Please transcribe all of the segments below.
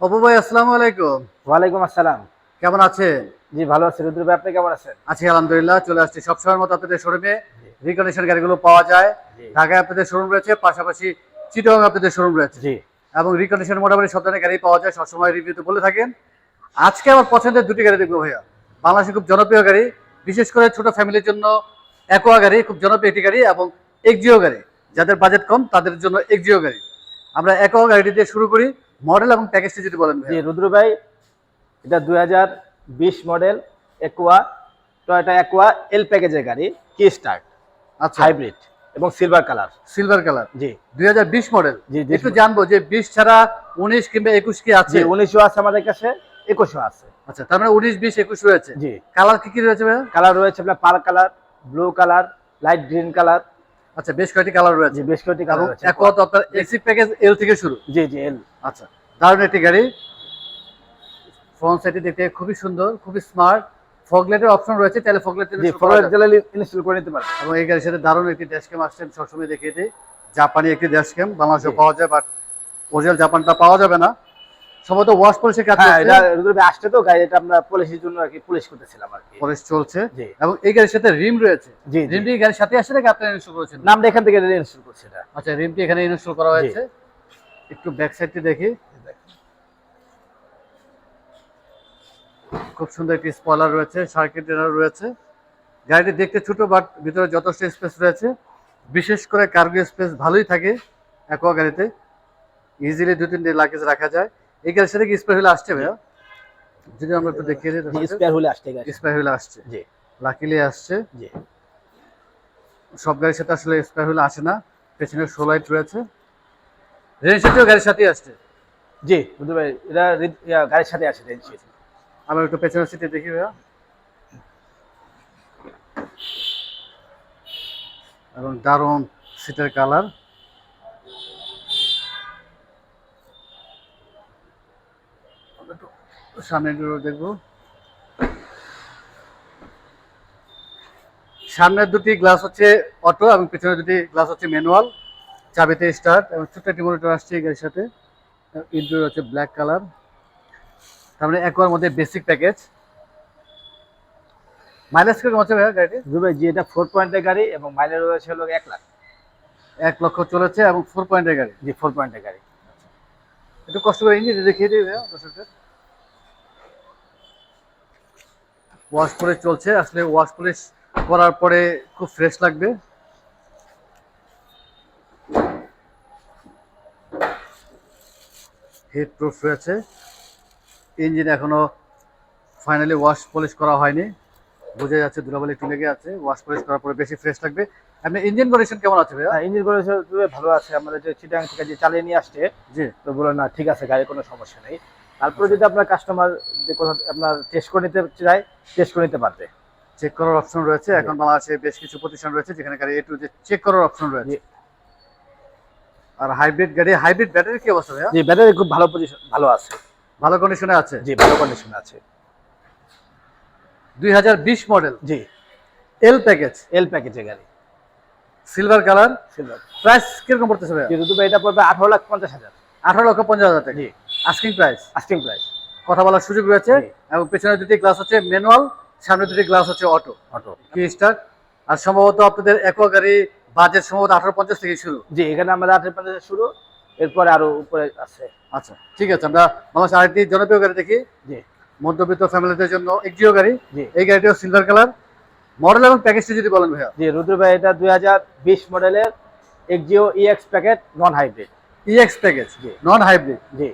অপু ভাই আসসালামু আলাইকুম। ওয়ালাইকুম আসসালাম। কেমন আছেন? জি ভালো আছি। রুদ্র ভাই আপনি কেমন আছেন? আছি আলহামদুলিল্লাহ চলে আসছি। সবসময়ের মতো আপনাদের শোরুমে রিকন্ডিশন গাড়িগুলো পাওয়া যায়। ঢাকায় আপনাদের শোরুম রয়েছে পাশাপাশি চিটং আপনাদের শোরুম রয়েছে। জি। এবং রিকন্ডিশন মোটামুটি সব ধরনের গাড়ি পাওয়া যায় সবসময় রিভিউতে বলে থাকেন। আজকে আমার পছন্দের দুটি গাড়ি দেখব ভাইয়া। বাংলাদেশে খুব জনপ্রিয় গাড়ি বিশেষ করে ছোট ফ্যামিলির জন্য অ্যাকোয়া গাড়ি খুব জনপ্রিয় একটি গাড়ি এবং এক্সিও গাড়ি। যাদের বাজেট কম তাদের জন্য এক্সিও গাড়ি। আমরা অ্যাকোয়া গাড়িটি দিয়ে শুরু করি। মডেল এবং প্যাকেজটি যদি বলেন জি রুদ্র ভাই এটা দুই হাজার বিশ model Aqua Toyota Aqua L প্যাকেজের গাড়ি কি স্টার্ট আচ্ছা। হাইব্রিড এবং সিলভার কালার সিলভার কালার জি। দু হাজার বিশ মডেল। জি, 20 একটু জানব যে বিশ ছাড়া উনিশ কিংবা একুশ কি আছে? উনিশও আছে আমাদের কাছে একুশশো আছে। আচ্ছা তার মানে উনিশ বিশ একুশ রয়েছে। জি। কালার কি কি রয়েছে কালার রয়েছে আপনার পার colour blue colour light green colour আচ্ছা বেশ কয়েকটি কালার রয়েছে? বেশ কয়েকটি কালার রয়েছে। একত আপনার এসি প্যাকেজ এল থেকে শুরু। জি জি এল আচ্ছা। দারুণ একটি গাড়ি। ফ্রন্ট সাইডে দেখতে খুবই সুন্দর খুবই স্মার্ট ফগলেটের অপশন রয়েছে তাহলে জেলালি ইনস্টল করে নিতে পারবেন এবং এই গাড়ির সাথে দারুণ একটি ড্যাশ ক্যাম আসছে সবসময় দেখিয়ে দিই জাপানি একটি ড্যাশ ক্যাম বাংলাদেশে পাওয়া যায় বাট অরিজিনাল জাপানটা পাওয়া যাবে না। সম্ভবত ওয়াশ পলিশের কাজ হ্যাঁ এটা আসছে তো গাড়ি এটা আমরা পুলিশের জন্য আর কি পুলিশ করতেছিলাম আর কি। পলিশ চলছে। এবং এই গাড়ির সাথে রিম রয়েছে। রিমটি গাড়ির সাথে আসছে নাকি আপনারা ইনস্টল করেছেন? নামটা এখান থেকে ইনস্টল করছি এটা। আচ্ছা রিমটি এখানে ইনস্টল করা হয়েছে। একটু ব্যাক সাইডটি দেখি। খুব সুন্দর একটি স্পলার রয়েছে সার্কিট রয়েছে। গাড়িটি দেখতে ছোট বাট ভিতরে যথেষ্ট স্পেস রয়েছে। বিশেষ করে কার্গো স্পেস ভালোই থাকে একোয়া গাড়িতে। ইজিলি দু তিনটে লাগেজ রাখা যায়। এই গাড়ির সাথে কি স্পেয়ার হুইল আসছে ভাইয়া? যদি আমরা একটু দেখিয়ে দিই স্পেয়ার হলে আসছে গাড়ি স্পেয়ার হুইল আসছে। জি। লাকিলি আসছে। জি। সব গাড়ির সাথে আসলে স্পেয়ার হুইল আসে না। পেছনে শো লাইট রয়েছে। রেজিস্ট্রেটিও গাড়ির সাথেই আসছে। জি বুঝতে পারি এটা গাড়ির সাথে আছে রেজিস্ট্রেশন আমরা একটু পেছনের সিটে দেখি ভাইয়া। এবং দারুণ সিটের কালার সামনে দেখব। সামনের দুটি গ্লাস হচ্ছে অটো এবং পেছনের দুটি গ্লাস হচ্ছে ম্যানুয়াল চাবিতে স্টার্ট এবং ছোট্ট একটি মনিটর আসছে গাড়ির সাথে। ইন্টারিয়র হচ্ছে ব্ল্যাক কালার তার মানে একবার মধ্যে বেসিক প্যাকেজ মাইলেজ কীরকম হচ্ছে ভাইয়া গাড়িটি? পারি জি এটা ফোর পয়েন্টের গাড়ি এবং মাইলেজ রয়েছে হলো এক লাখ। এক লক্ষ চলেছে এবং ফোর পয়েন্টের গাড়ি। জি ফোর পয়েন্টের গাড়ি। একটু কষ্ট করে ইঞ্জিন দেখিয়ে দিই ভাইয়া দর্শকদের। ওয়াশ করে চলছে আসলে ওয়াশ পলিশ করার পরে খুব ফ্রেশ লাগবে। হেড প্রুফ রয়েছে। ইঞ্জিন এখনও ফাইনালি ওয়াশ পলিশ করা হয়নি। বোঝা যাচ্ছে ধুলাবালি একটু লেগে আছে। ওয়াশ পলিশ করার পরে বেশি ফ্রেশ লাগবে। আপনি ইঞ্জিন কন্ডিশন কেমন আছে ভাইয়া? ইঞ্জিন করেছে ভালো আছে। আমাদের যে চিটাং থেকে যে চালিয়ে নিয়ে আসছে জি। তো বলে না ঠিক আছে গাড়ির কোনো সমস্যা নেই। তারপরে যদি আপনার কাস্টমার যে কোনো আপনার টেস্ট করে নিতে চায় টেস্ট করে নিতে পারবে। চেক করার অপশন রয়েছে। এখন বাংলাদেশে বেশ কিছু প্রতিষ্ঠান রয়েছে যেখানে গাড়ি এ টু চেক করার অপশন রয়েছে। আর হাইব্রিড গাড়ি হাইব্রিড ব্যাটারি কি অবস্থা ভাইয়া? জি ব্যাটারি খুব ভালো পজিশন ভালো আছে। ভালো কন্ডিশনে আছে? জি ভালো কন্ডিশন আছে। দুই মডেল জি। এল প্যাকেজ এল প্যাকেজের গাড়ি। সিলভার কালার সিলভার প্রাইস কীরকম পড়তেছে ভাইয়া? জি রুদু ভাই এটা পড়বে আঠারো লাখ পঞ্চাশ হাজার। আঠারো লক্ষ পঞ্চাশ হাজার টাকা। জি। আস্কিং প্রাইস আস্কিং প্রাইস কথা বলার সুযোগ রয়েছে। এবং পেছনে দুটি গ্লাস হচ্ছে ম্যানুয়াল সামনে দুটি গ্লাস হচ্ছে অটো অটো কি স্টার আর সম্ভবত আপনাদের একো গাড়ি বাজেট সম্ভবত আঠারো পঞ্চাশ থেকে শুরু। জি এখানে আমাদের আঠারো পঞ্চাশ শুরু। এরপরে আরও উপরে আছে। আচ্ছা ঠিক আছে আমরা বাংলাদেশ আরেকটি জনপ্রিয় গাড়ি দেখি। জি। মধ্যবিত্ত ফ্যামিলিদের জন্য এক্সিও গাড়ি। জি। এই গাড়িটিও সিলভার কালার মডেল এবং প্যাকেজটি যদি বলেন ভাইয়া। জি রুদ্র ভাই এটা দুই হাজার বিশ মডেলের Axio EX packet non hybrid EX package জি। নন হাইব্রিড জি।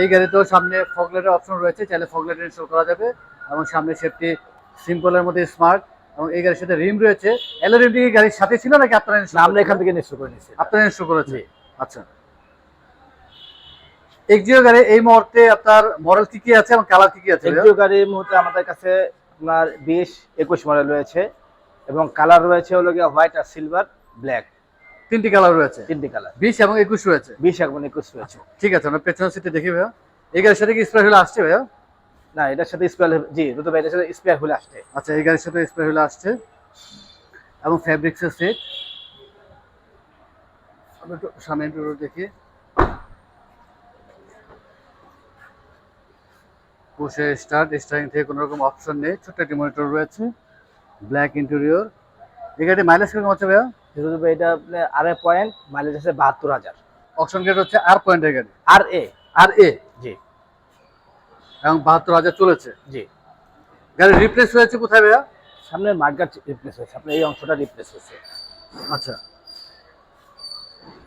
এই গাড়িতেও সামনে ফগলেটের অপশন রয়েছে চাইলে ফগলেট ইনস্টল করা যাবে। এবং সামনে সেফটি সিম্পলের মধ্যে স্মার্ট এবং এই গাড়ির সাথে রিম রয়েছে। এলো রিমটি গাড়ির সাথে ছিল নাকি আপনারা আমরা এখান থেকে নিশ্চয় করে নিচ্ছি আপনারা ইনস্টল করেছে। আচ্ছা। এক্সিও গাড়ি এই মুহূর্তে আপনার মডেল কি কি আছে এবং কালার কি কি আছে? এক্সিও গাড়ির মুহূর্তে আমাদের কাছে আপনার বিশ একুশ মডেল রয়েছে এবং কালার রয়েছে হলো গিয়ে হোয়াইট আর সিলভার ব্ল্যাক তিনটি কালার রয়েছে। তিনটি কালার বিশ এবং একুশ রয়েছে। বিশ এবং একুশ রয়েছে। ঠিক আছে আমরা পেছনের সিটে দেখি ভাইয়া। এই গাড়ির সাথে কি স্প্রে হলে আসছে ভাইয়া? না এটার সাথে স্পেয়ার জি রুদ্র ভাই এটার সাথে স্পেয়ার হলে আসছে। আচ্ছা এই গাড়ির সাথে স্প্রে হলে আসছে। এবং ফ্যাব্রিক্সের সেট আমরা একটু সামনে একটু দেখি। পুষে স্টার্ট স্টারিং থেকে কোনো রকম অপশন নেই ছোট্ট একটি মনিটর রয়েছে ব্ল্যাক ইন্টেরিয়র এই গাড়ি মাইলেজ কীরকম হচ্ছে ভাইয়া? হিরো ভাই এটা আড়াই পয়েন্ট মাইলেজ আছে বাহাত্তর হাজার। অপশন গেট হচ্ছে আর পয়েন্টের গাড়ি আর এ আর এ জি। এবং বাহাত্তর হাজার চলেছে। জি। গাড়ি রিপ্লেস হয়েছে কোথায় ভাইয়া? সামনের মার্গার রিপ্লেস হয়েছে আপনার এই অংশটা রিপ্লেস হয়েছে। আচ্ছা।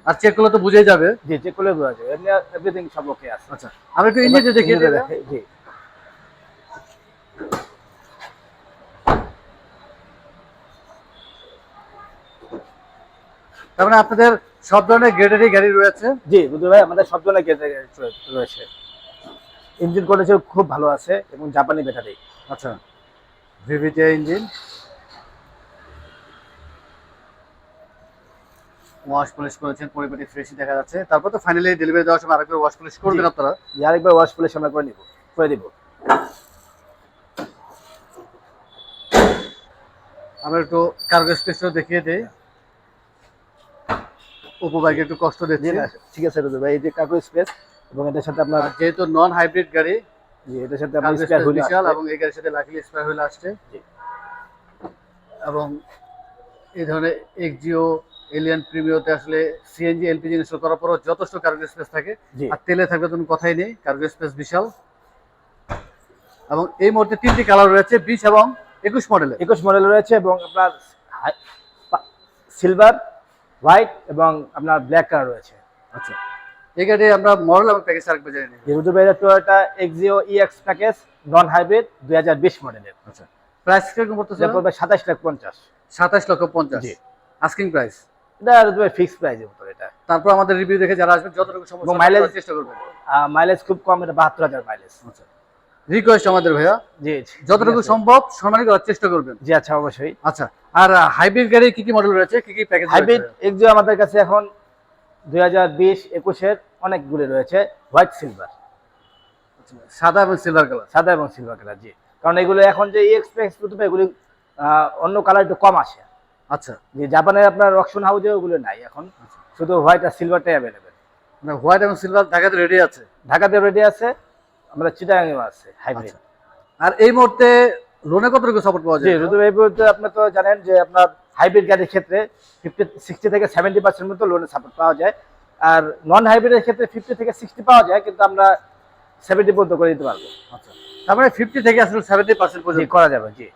আর চেক করলে তো বুঝেই যাবে। জি যে করলে বোঝা যাবে এমনি এভরিথিং সব ওকে আছে। আচ্ছা আমি একটু ইঞ্জিনটা দেখিয়ে জি। তার মানে আপনাদের সব ধরনের গ্রেডেরই গাড়ি রয়েছে? জি বুধু ভাই আমাদের সব ধরনের গেটে রয়েছে। ইঞ্জিন কন্ডিশন খুব ভালো আছে এবং জাপানি ব্যাটারি আচ্ছা। ভিভিটি ইঞ্জিন ওয়াশ পলিশ করেছেন পরিপাটি ফ্রেশই দেখা যাচ্ছে। তারপর তো ফাইনালি ডেলিভারি দেওয়ার সময় আরেকবার ওয়াশ পলিশ করবেন। আপনারা? আরেকবার ওয়াশ পলিশ আমরা করে নিব করে দিব। আমরা একটু কার্গো স্পেসটাও দেখিয়ে দিই। উপবাইকে একটু কষ্ট দিচ্ছি। ঠিক আছে বুধু ভাই এই যে কাকু স্পেস এবং এটার সাথে আপনার যেহেতু নন হাইব্রিড গাড়ি জি এটার সাথে আপনার স্পেয়ার হুইল বিশাল এবং এই গাড়ির সাথে লাকিলি স্পেয়ার হুইল আসছে। এবং এই ধরনের এক্সিও এলিয়ান প্রিমিওতে আসলে সিএনজি এলপিজি ইনস্টল করার পরও যথেষ্ট কার্গো স্পেস থাকে। আর তেলে থাকবে কোনো কথাই নেই কার্গো স্পেস বিশাল। এবং এই মুহূর্তে তিনটি কালার রয়েছে বিশ এবং একুশ মডেলের একুশ মডেল রয়েছে এবং আপনার সিলভার হোয়াইট এবং আপনার ব্ল্যাক কালার রয়েছে। আচ্ছা। এই গাড়ি আমরা মডেল এবং প্যাকেজ আরেকবার জানি যেহেতু ভাই Toyota Axio EX package non hybrid দুই হাজার বিশ মডেলের আচ্ছা। প্রাইস কীরকম পড়তেছে? সাতাশ লাখ পঞ্চাশ। সাতাশ লক্ষ পঞ্চাশ। আস্কিং প্রাইস এটা ফিক্স প্রাইসের উপর এটা। তারপর আমাদের রিভিউ দেখে যারা আসবেন যতটুকু সমস্যা চেষ্টা করবেন। মাইলেজ খুব কম এটা বাহাত্তর হাজার মাইলেজ আচ্ছা। রিকোয়েস্ট আমাদের ভাইয়া। জি যতটুকু সম্ভব করার চেষ্টা করবেন। জি আচ্ছা অবশ্যই। আচ্ছা আর হাইব্রিড গাড়ি কি কি মডেল রয়েছে? কি কি প্যাকেজ হাইব্রিড আমাদের কাছে এখন দুই হাজার বিশ একুশের অনেকগুলি রয়েছে। হোয়াইট সিলভার সাদা এবং সিলভার কালার সাদা এবং সিলভার কালার জি। কারণ এগুলো এখন যে এক্সপ্রেস এগুলি অন্য কালার একটু কম আসে। আচ্ছা যে জাপানের আপনার অকশন হাউজে ওগুলো নাই এখন। শুধু হোয়াইট আর সিলভারটাই অ্যাভেলেবেল মানে হোয়াইট এবং সিলভার ঢাকাতে রেডি আছে। ঢাকাতে রেডি আছে আমরা আছে হাইব্রিড আচ্ছা। আর এই মুহূর্তে লোনে সাপোর্ট পাওয়া যায়? ভাই বলতে আপনি তো জানেন যে আপনার হাইব্রিড গাড়ির ক্ষেত্রে ফিফটি সিক্সটি থেকে সেভেন্টি পার্সেন্ট মতো লোনের সাপোর্ট পাওয়া যায়। আর নন হাইব্রিডের ক্ষেত্রে ফিফটি থেকে সিক্সটি পাওয়া যায় কিন্তু আমরা সেভেন্টি পর্যন্ত করে দিতে পারব। আচ্ছা। তার মানে ফিফটি থেকে আসলে সেভেন্টি পার্সেন্ট পর্যন্ত। করা যাবে জি।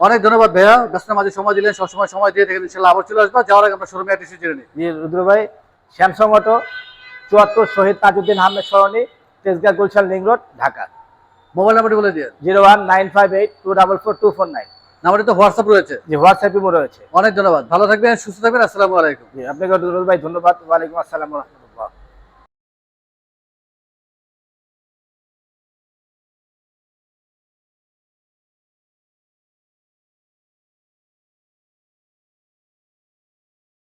অনেক ধন্যবাদ ভাইয়া। ব্যস্ত মাঝে সময় দিলেন সবসময় সময় দিয়ে থাকেন ইনশাল্লাহ আবার চলে আসবা। যাওয়ার আগে আমরা শোরুমে একটা জেনে নিই। জি রুদ্র ভাই স্যামসং অটো চুয়াত্তর Shaheed Tajuddin Ahmed Sarani Tejgaon Gulshan link road Dhaka. Mobile নাম্বারটি বলে দিয়ে zero one nine five eight two double four two four nine. নাম্বারটি তো হোয়াটসঅ্যাপ রয়েছে। জি হোয়াটসঅ্যাপ রয়েছে। অনেক ধন্যবাদ। ভালো থাকবেন সুস্থ থাকবেন আসসালামু আলাইকুম। জি আপনাকে রুদ্র ভাই ধন্যবাদ। ওয়ালাইকুম আসসালাম